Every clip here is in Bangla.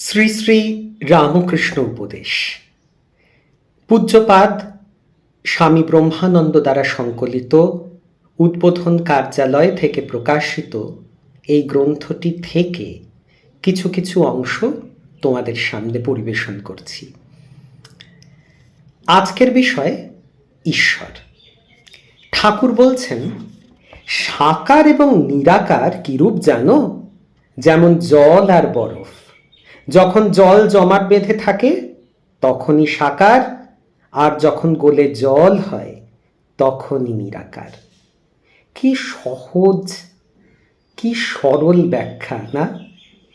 শ্রী শ্রী রামকৃষ্ণ উপদেশ। পূজ্যপাদ স্বামী ব্রহ্মানন্দ দ্বারা সংকলিত উদ্বোধন কার্যালয় থেকে প্রকাশিত এই গ্রন্থটি থেকে কিছু কিছু অংশ তোমাদের সামনে পরিবেশন করছি। আজকের বিষয় ঈশ্বর। ঠাকুর বলছেন, সাকার এবং নিরাকার কিরূপ জানো? যেমন জল আর বরফ। যখন জল জমাট বেঁধে থাকে, তখনই সাকার, আর যখন গোলে জল হয়, তখনই নিরাকার। কি সহজ, কি সরল ব্যাখ্যা, না?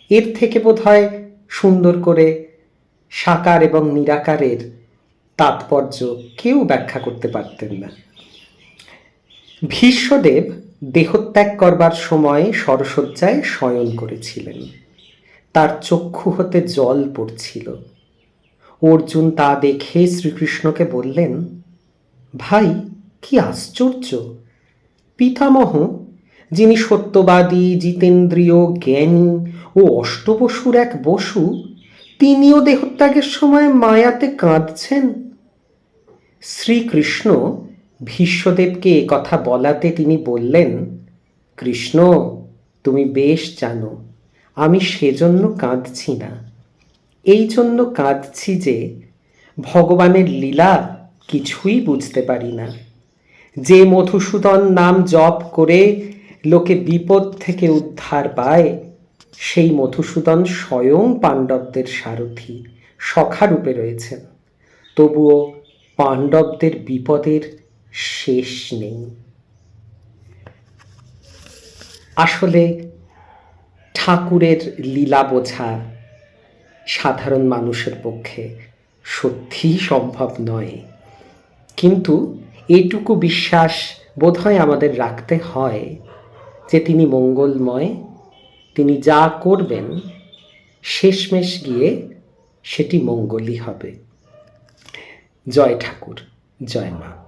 এর থেকে বোধ হয় সুন্দর করে সাকার এবং নিরাকারের তাৎপর্য কেউ ব্যাখ্যা করতে পারতেন না। ভীষ্মদেব দেহত্যাগ করবার সময় সরসজ্জায় শয়ন করেছিলেন। তার চক্ষু হতে জল পড়ছিল। অর্জুন তা দেখে শ্রীকৃষ্ণকে বললেন, ভাই, কি আশ্চর্য! পিতামহ, যিনি সত্যবাদী, জিতেন্দ্রীয়, জ্ঞানী ও অষ্টবসুর এক বসু, তিনিও দেহত্যাগের সময় মায়াতে কাঁদছেন। শ্রীকৃষ্ণ ভীষ্মদেবকে কথা বলাতে তিনি বললেন, কৃষ্ণ, তুমি বেশ জানো আমি সেজন্য কাঁদছি না। এই জন্য কাঁদছি যে ভগবানের লীলা কিছুই বুঝতে পারি না। যে মধুসূদন নাম জপ করে লোকে বিপদ থেকে উদ্ধার পায়, সেই মধুসূদন স্বয়ং পাণ্ডবদের সারথি, সখারূপে রয়েছেন। তবুও পাণ্ডবদের বিপদের শেষ নেই। আসলে ঠাকুরের লীলা বোঝা সাধারণ মানুষের পক্ষে সত্যিই সম্ভব নয়। কিন্তু এটুকু বিশ্বাস বোধহয় আমাদের রাখতে হয় যে তিনি মঙ্গলময়, তিনি যা করবেন, শেষমেশ গিয়ে সেটি মঙ্গলই হবে। জয় ঠাকুর, জয় মা।